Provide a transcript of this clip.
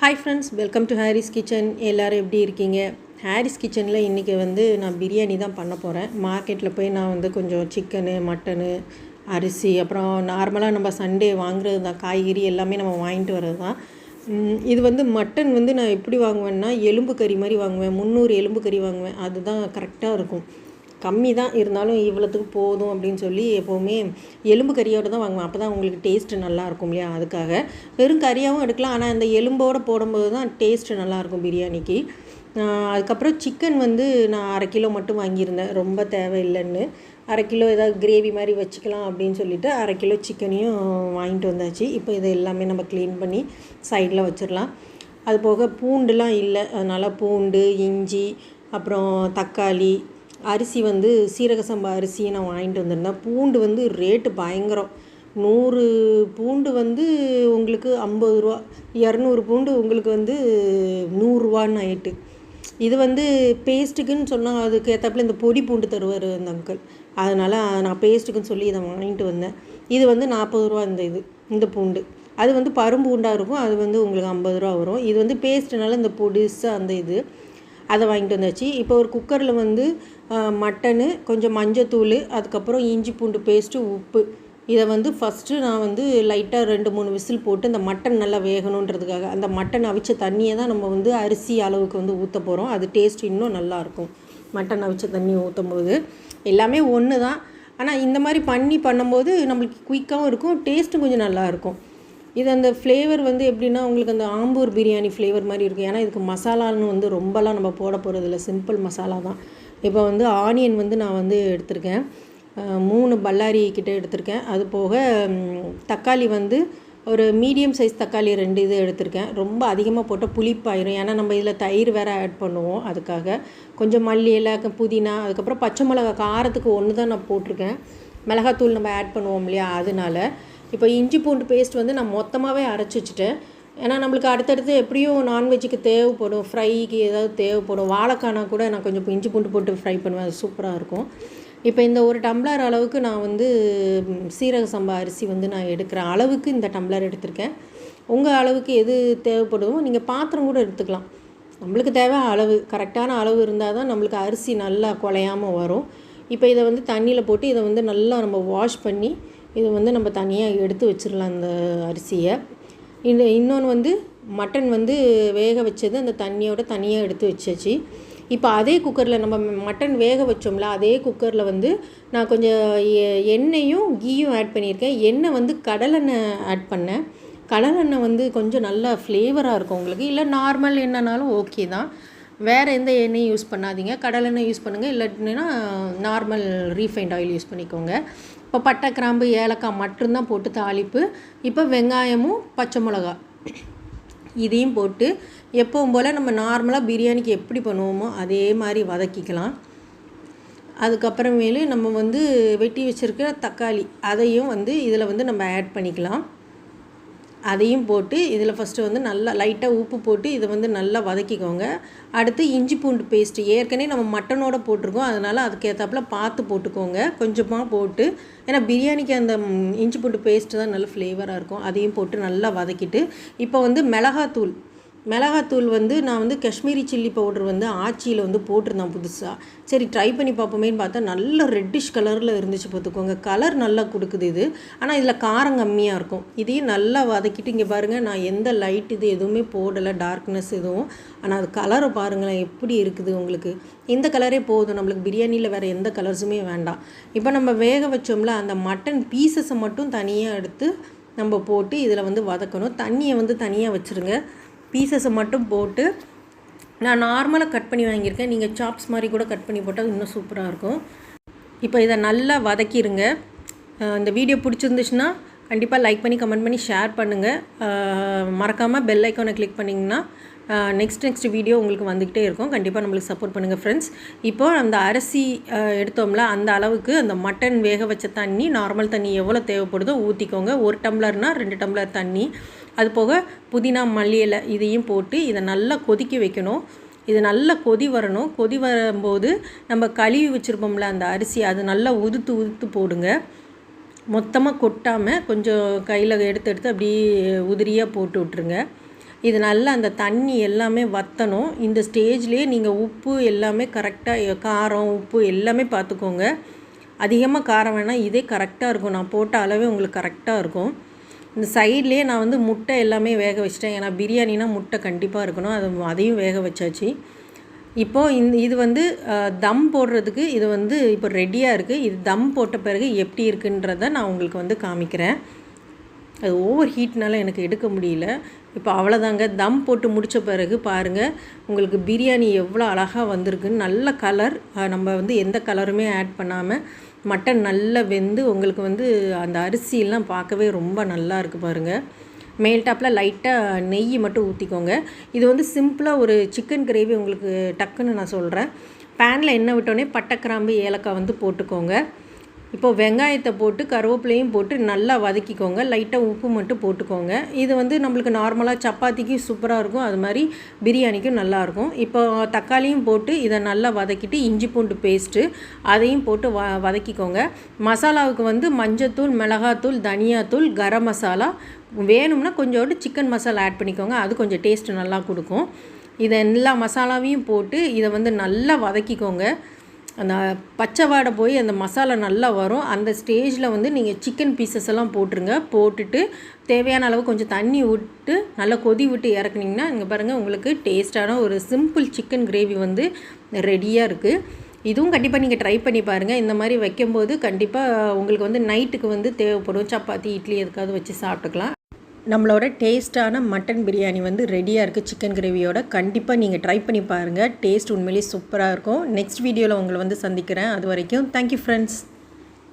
Hi friends welcome to Haris kitchen எல்லோரும் எப்படி இருக்கீங்க? ஹாரிஸ் கிச்சனில் இன்றைக்கி வந்து நான் பிரியாணி தான் பண்ண போகிறேன் மார்க்கெட்டில் போய் நான் வந்து கொஞ்சம் சிக்கனு மட்டனு அரிசி அப்புறம் நார்மலாக நம்ம சண்டே வாங்குறது தான். காய்கறி எல்லாமே நம்ம வாங்கிட்டு வர்றது தான். இது வந்து மட்டன் வந்து நான் எப்படி வாங்குவேன்னா எலும்பு கறி மாதிரி வாங்குவேன். முந்நூறு எலும்பு கறி வாங்குவேன். அதுதான் கரெக்டாக இருக்கும். கம்மி தான் இருந்தாலும் இவ்வளோத்துக்கு போதும் அப்படின்னு சொல்லி எப்போவுமே எலும்பு கறியோடு தான் வாங்குவேன். அப்போ தான் உங்களுக்கு டேஸ்ட்டு நல்லாயிருக்கும் இல்லையா? அதுக்காக வெறும் கறியாகவும் எடுக்கலாம். ஆனால் அந்த எலும்போடு போடும்போது தான் டேஸ்ட்டு நல்லாயிருக்கும் பிரியாணிக்கு. அதுக்கப்புறம் சிக்கன் வந்து நான் அரை கிலோ மட்டும் வாங்கியிருந்தேன். ரொம்ப தேவையில்லைன்னு. அரை கிலோ ஏதாவது கிரேவி மாதிரி வச்சுக்கலாம் அப்படின்னு சொல்லிட்டு அரை கிலோ சிக்கனையும் வாங்கிட்டு வந்தாச்சு. இப்போ இதை எல்லாமே நம்ம க்ளீன் பண்ணி சைடில் வச்சிடலாம். அது போக பூண்டுலாம் இல்லை. அதனால் பூண்டு இஞ்சி அப்புறம் தக்காளி அரிசி வந்து சீரக சம்பா அரிசியை நான் வாங்கிட்டு வந்திருந்தேன். பூண்டு வந்து ரேட்டு பயங்கரம். நூறு பூண்டு வந்து உங்களுக்கு ஐம்பது ரூபா இரநூறு பூண்டு உங்களுக்கு வந்து நூறுரூவான்னு ஆயிட்டு. இது வந்து பேஸ்ட்டுக்குன்னு சொன்னால் அதுக்கு ஏற்றப்பல இந்த பொடி பூண்டு தருவார் அந்த அங்கிள் அதனால் நான் பேஸ்ட்டுக்குன்னு சொல்லி இதை வாங்கிட்டு வந்தேன். இது வந்து நாற்பது ரூபா இந்த இது இந்த பூண்டு. அது வந்து பரும்பூண்டாக இருக்கும். அது வந்து உங்களுக்கு ஐம்பது ரூபா வரும். இது வந்து பேஸ்ட்டுனால இந்த பொடிசாக அந்த இது. அதை வாங்கிட்டு வந்தாச்சு. இப்போ ஒரு குக்கரில் வந்து மட்டனு கொஞ்சம் மஞ்சத்தூள் அதுக்கப்புறம் இஞ்சி பூண்டு பேஸ்ட்டு உப்பு. இதை வந்து ஃபஸ்ட்டு நான் வந்து லைட்டாக ரெண்டு மூணு விசில் போட்டு இந்த மட்டன் நல்லா வேகணுன்றதுக்காக அந்த மட்டன் அவிச்ச தண்ணியை தான் நம்ம வந்து அரிசி அளவுக்கு வந்து ஊற்ற போகிறோம் அது டேஸ்ட் இன்னும் நல்லாயிருக்கும் மட்டன் அவிச்ச தண்ணி ஊற்றும் போது. எல்லாமே ஒன்று தான் ஆனால் இந்த மாதிரி பண்ணி பண்ணும்போது நம்மளுக்கு குயிக்காகவும் இருக்கும் டேஸ்ட்டும் கொஞ்சம் நல்லாயிருக்கும் இது அந்த ஃப்ளேவர் வந்து எப்படின்னா உங்களுக்கு அந்த ஆம்பூர் பிரியாணி ஃப்ளேவர் மாதிரி இருக்கும். ஏன்னா இதுக்கு மசாலான்னு வந்து ரொம்பலாம் நம்ம போட போகிறதில்ல சிம்பிள் மசாலா தான். இப்போ வந்து ஆனியன் வந்து நான் வந்து எடுத்திருக்கேன். மூணு பல்லாரி கிட்ட எடுத்திருக்கேன். அது போக தக்காளி வந்து ஒரு மீடியம் சைஸ் தக்காளி ரெண்டு இது எடுத்திருக்கேன். ரொம்ப அதிகமாக போட்டால் புளிப்பாயிரும். ஏன்னா நம்ம இதில் தயிர் வேறு ஆட் பண்ணுவோம். அதுக்காக கொஞ்சம் மல்லி இலை புதினா அதுக்கப்புறம் பச்சை மிளகா காரத்துக்கு ஒன்று தான் நான் போட்டிருக்கேன். மிளகாத்தூள் நம்ம ஆட் பண்ணுவோம் இல்லையா? அதனால இப்போ இஞ்சி பூண்டு பேஸ்ட் வந்து நான் மொத்தமாகவே அரைச்சி வச்சுட்டேன். ஏன்னா நம்மளுக்கு அடுத்தடுத்து எப்படியும் நான்வெஜ்ஜுக்கு தேவைப்படும். ஃப்ரைக்கு ஏதாவது தேவைப்படும். வாழைக்கானா கூட நான் கொஞ்சம் இஞ்சி பூண்டு போட்டு ஃப்ரை பண்ணுவேன். அது சூப்பராக இருக்கும். இப்போ இந்த ஒரு டம்ளர் அளவுக்கு நான் வந்து சீரக சம்பா அரிசி வந்து நான் எடுக்கிறேன். அளவுக்கு இந்த டம்ளர் எடுத்திருக்கேன். உங்கள் அளவுக்கு எது தேவைப்படுமோ நீங்கள் பாத்திரம் கூட எடுத்துக்கலாம். நம்மளுக்கு தேவை அளவு. கரெக்டான அளவு இருந்தால் தான் நம்மளுக்கு அரிசி நல்லா குலையாமல் வரும். இப்போ இதை வந்து தண்ணியில் போட்டு இதை வந்து நல்லா நம்ம வாஷ் பண்ணி இது வந்து நம்ம தனியாக எடுத்து வச்சிடலாம் அந்த அரிசியை. இந்த இன்னொன்று வந்து மட்டன் வந்து வேக வச்சது அந்த தண்ணியோட தனியாக எடுத்து வச்சாச்சு. இப்போ அதே குக்கரில் நம்ம மட்டன் வேக வச்சோம்ல அதே குக்கரில் வந்து நான் கொஞ்சம் எண்ணெயும் கீயும் ஆட் பண்ணியிருக்கேன். எண்ணெய் வந்து கடலெண்ணெய் ஆட் பண்ணேன். கடலெண்ணெய் வந்து கொஞ்சம் நல்லா ஃப்ளேவராக இருக்கும் உங்களுக்கு. இல்லை நார்மல் எண்ணெய்னாலும் ஓகே தான். வேறு எந்த எண்ணெயும் யூஸ் பண்ணாதீங்க. கடலெண்ணெய் யூஸ் பண்ணுங்கள் இல்லைன்னா நார்மல் ரீஃபைண்ட் ஆயில் யூஸ் பண்ணிக்கோங்க. இப்போ பட்டை கிராம்பு ஏலக்காய் மட்டும்தான் போட்டு தாளிப்பு. இப்போ வெங்காயமும் பச்சை மிளகா. இதையும் போட்டு எப்பவும் போல் நம்ம நார்மலாக பிரியாணிக்கு எப்படி பண்ணுவோமோ அதே மாதிரி வதக்கிக்கலாம். அதுக்கப்புறமேலு நம்ம வந்து வெட்டி வச்சுருக்கிற தக்காளி அதையும் வந்து இதில் வந்து நம்ம ஆட் பண்ணிக்கலாம். அதையும் போட்டு இதில் ஃபஸ்ட்டு வந்து நல்லா லைட்டாக உப்பு போட்டு இதை வந்து நல்லா வதக்கிக்கோங்க. அடுத்து இஞ்சி பூண்டு பேஸ்ட்டு ஏற்கனவே நம்ம மட்டனோட போட்டிருக்கோம். அதனால் அதுக்கேற்றாப்புல பார்த்து போட்டுக்கோங்க. கொஞ்சமாக போட்டு ஏன்னா பிரியாணிக்கு அந்த இஞ்சி பூண்டு பேஸ்ட்டு தான் நல்ல ஃப்ளேவராக இருக்கும். அதையும் போட்டு நல்லா வதக்கிட்டு இப்போ வந்து மிளகாத்தூள் மிளகாத்தூள் வந்து நான் வந்து காஷ்மீரி சில்லி பவுடர் வந்து ஆச்சியில் வந்து போட்டிருந்தேன் புதுசாக சரி ட்ரை பண்ணி பார்ப்போமேன்னு பார்த்தா நல்ல ரெட்டிஷ் கலரில் இருந்துச்சு பார்த்துக்கோங்க. கலர் நல்லா கொடுக்குது இது. ஆனால் இதில் காரம் கம்மியாக இருக்கும். இதையும் நல்லா வதக்கிட்டு இங்கே பாருங்கள் நான் எந்த லைட் இது எதுவுமே போடலை டார்க்னஸ் எதுவும். ஆனால் அது கலரை பாருங்களேன் எப்படி இருக்குது உங்களுக்கு. இந்த கலரே போதும். நம்மளுக்கு பிரியாணியில் வேறு எந்த கலர்ஸுமே வேண்டாம். இப்போ நம்ம வேக வச்சோம்ல அந்த மட்டன் பீசஸை மட்டும் தனியாக எடுத்து நம்ம போட்டு இதில் வந்து வதக்கணும். தண்ணியை வந்து தனியாக வச்சுருங்க. பீசஸை மட்டும் போட்டு நான் நார்மலாக கட் பண்ணி வாங்கியிருக்கேன். நீங்கள் சாப்ஸ் மாதிரி கூட கட் பண்ணி போட்டால் இன்னும் சூப்பராக இருக்கும். இப்போ இதை நல்லா வதக்கிடுங்க இந்த வீடியோ பிடிச்சிருந்துச்சுன்னா கண்டிப்பாக லைக் பண்ணி கமெண்ட் பண்ணி ஷேர் பண்ணுங்கள் மறக்காமல் பெல் ஐக்கானை கிளிக் பண்ணிங்கன்னா நெக்ஸ்ட் நெக்ஸ்ட் வீடியோ உங்களுக்கு வந்துக்கிட்டே இருக்கும். கண்டிப்பாக நம்மளுக்கு சப்போர்ட் பண்ணுங்கள் ஃப்ரெண்ட்ஸ் இப்போ அந்த அரிசி எடுத்தோம்ல அந்த அளவுக்கு அந்த மட்டன் வேக வச்ச தண்ணி நார்மல் தண்ணி எவ்வளோ தேவைப்படுதோ ஊற்றிக்கோங்க ஒரு டம்ளர்னா ரெண்டு டம்ளர் தண்ணி. அது போக புதினா மல்லி இலை இதையும் போட்டு இதை நல்லா கொதிக்க வைக்கணும். இது நல்லா கொதி வரணும். கொதி வரும்போது நம்ம கழுவி வச்சுருப்போம்ல அந்த அரிசி அது நல்லா உதுத்து உதுத்து போடுங்க. மொத்தமாக கொட்டாமல் கொஞ்சம் கையில் எடுத்து எடுத்து அப்படியே உதிரியாக போட்டு விட்ருங்க இது நல்லா அந்த தண்ணி எல்லாமே வற்றணும் இந்த ஸ்டேஜ்லேயே நீங்கள் உப்பு எல்லாமே கரெக்டாக காரம் உப்பு எல்லாமே பார்த்துக்கோங்க அதிகமாக காரம் வேணால் இதே கரெக்டாக இருக்கும். நான் போட்ட அளவே உங்களுக்கு கரெக்டாக இருக்கும். இந்த சைட்லேயே நான் வந்து முட்டை எல்லாமே வேக வச்சிட்டேன். ஏன்னா பிரியாணினா முட்டை கண்டிப்பாக இருக்கணும். அது அதையும் வேக வச்சாச்சு. இப்போது இந்த இது வந்து தம் போடுறதுக்கு இது வந்து இப்போ ரெடியாக இருக்குது இது தம் போட்ட பிறகு எப்படி இருக்குன்றத நான் உங்களுக்கு வந்து காமிக்கிறேன். அது ஓவர் ஹீட்னால எனக்கு எடுக்க முடியல. இப்போ அவ்வளோதாங்க தம் போட்டு முடித்த பிறகு பாருங்கள் உங்களுக்கு பிரியாணி எவ்வளோ அழகாக வந்திருக்குன்னு நல்ல கலர் நம்ம வந்து எந்த கலருமே ஆட் பண்ணாமல் மட்டன் நல்லா வெந்து உங்களுக்கு வந்து அந்த அரிசியெல்லாம் பார்க்கவே ரொம்ப நல்லா இருக்குது பாருங்கள் மேல் டாப்பில் லைட்டாக நெய் மட்டும் ஊற்றிக்கோங்க இது வந்து சிம்பிளாக ஒரு சிக்கன் கிரேவி உங்களுக்கு டக்குன்னு நான் சொல்கிறேன் பேனில் எண்ணெய் விட்டோடனே பட்டை கிராம்பு ஏலக்காய் வந்து போட்டுக்கோங்க. இப்போ வெங்காயத்தை போட்டு கருவேப்பிலையும் போட்டு நல்லா வதக்கிக்கோங்க. லைட்டாக உப்பு மட்டும் போட்டுக்கோங்க. இது வந்து நம்மளுக்கு நார்மலாக சப்பாத்திக்கும் சூப்பராக இருக்கும். அது மாதிரி பிரியாணிக்கும் நல்லாயிருக்கும் இப்போ தக்காளியும் போட்டு இதை நல்லா வதக்கிட்டு இஞ்சி பூண்டு பேஸ்ட்டு அதையும் போட்டு வ வதக்கிக்கோங்க. மசாலாவுக்கு வந்து மஞ்சத்தூள் மிளகாத்தூள் தனியாத்தூள் கரம் மசாலா வேணும்னா கொஞ்சோண்டு சிக்கன் மசாலா ஆட் பண்ணிக்கோங்க. அது கொஞ்சம் டேஸ்ட் நல்லா கொடுக்கும். இதை எல்லா மசாலாவையும் போட்டு இதை வந்து நல்லா வதக்கிக்கோங்க. அந்த பச்சை வாடை போய் அந்த மசாலா நல்லா வரும். அந்த ஸ்டேஜில் வந்து நீங்கள் சிக்கன் பீசஸ் எல்லாம் போட்டுருங்க. போட்டுட்டு தேவையான அளவு கொஞ்சம் தண்ணி விட்டு நல்லா கொதி விட்டு இறக்குனீங்கன்னா இங்கே பாருங்கள் உங்களுக்கு டேஸ்ட்டான ஒரு சிம்பிள் சிக்கன் கிரேவி வந்து ரெடியாக இருக்குது இதுவும் கண்டிப்பாக நீங்கள் ட்ரை பண்ணி பாருங்கள் இந்த மாதிரி வைக்கும்போது கண்டிப்பாக உங்களுக்கு வந்து நைட்டுக்கு வந்து தேவைப்படும். சப்பாத்தி இட்லி எதுக்காவது வச்சு சாப்பிட்டுக்கலாம். நம்மளோட டேஸ்ட்டான மட்டன் பிரியாணி வந்து ரெடியாக இருக்குது சிக்கன் கிரேவியோட கண்டிப்பாக நீங்கள் ட்ரை பண்ணி பாருங்கள் டேஸ்ட் உண்மையிலேயே சூப்பராக இருக்கும். நெக்ஸ்ட் வீடியோவில் உங்களை வந்து சந்திக்கிறேன். அது வரைக்கும் தேங்க்யூ ஃப்ரெண்ட்ஸ்